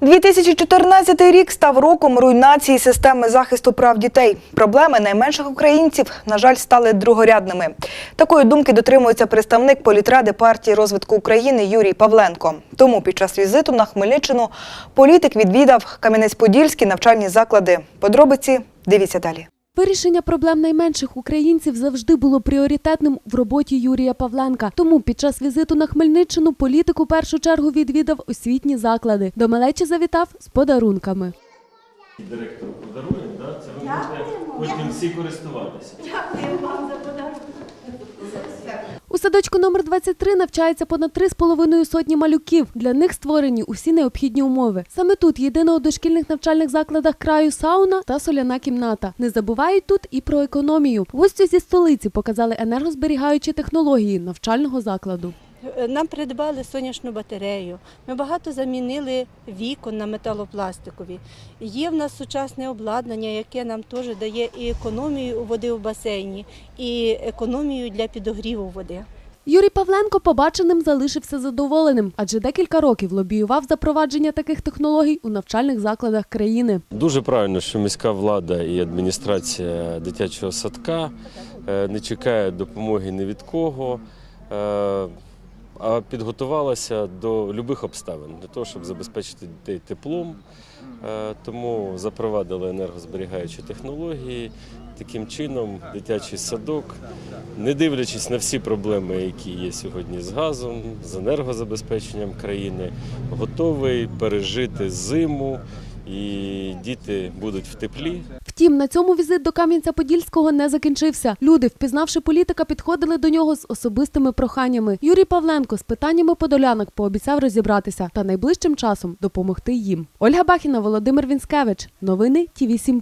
2014 рік став роком руйнації системи захисту прав дітей. Проблеми найменших українців, на жаль, стали другорядними. Такої думки дотримується представник політради партії розвитку України Юрій Павленко. Тому під час візиту на Хмельниччину політик відвідав Кам'янець-Подільські навчальні заклади. Подробиці дивіться далі. Вирішення проблем найменших українців завжди було пріоритетним в роботі Юрія Павленка. Тому під час візиту на Хмельниччину політику першу чергу відвідав освітні заклади. До малечі завітав з подарунками. Директор подарує, да? це ви можете потім всі користуватися. У садочку номер 23 навчається понад 3,5 сотні малюків. Для них створені усі необхідні умови. Саме тут єдина у дошкільних навчальних закладах краю сауна та соляна кімната. Не забувають тут і про економію. Гостю зі столиці показали енергозберігаючі технології навчального закладу. Нам придбали сонячну батарею. Ми багато замінили вікон на металопластикові. Є в нас сучасне обладнання, яке нам теж дає і економію води в басейні, і економію для підогріву води. Юрій Павленко побаченим залишився задоволеним, адже декілька років лобіював запровадження таких технологій у навчальних закладах країни. Дуже правильно, що міська влада і адміністрація дитячого садка е, не чекає допомоги ні від кого, е, а підготувалася до будь-яких обставин для того, щоб забезпечити дітей теплом. Е, Тому запровадили енергозберігаючі технології. Таким чином, дитячий садок, не дивлячись на всі проблеми, які є сьогодні з газом, з енергозабезпеченням країни, готовий пережити зиму, і діти будуть в теплі. Втім, на цьому візит до Кам'янця-Подільського не закінчився. Люди, впізнавши політика, підходили до нього з особистими проханнями. Юрій Павленко з питаннями подолянок пообіцяв розібратися та найближчим часом допомогти їм. Ольга Бахіна, Володимир Вінськевич. Новини Ті 7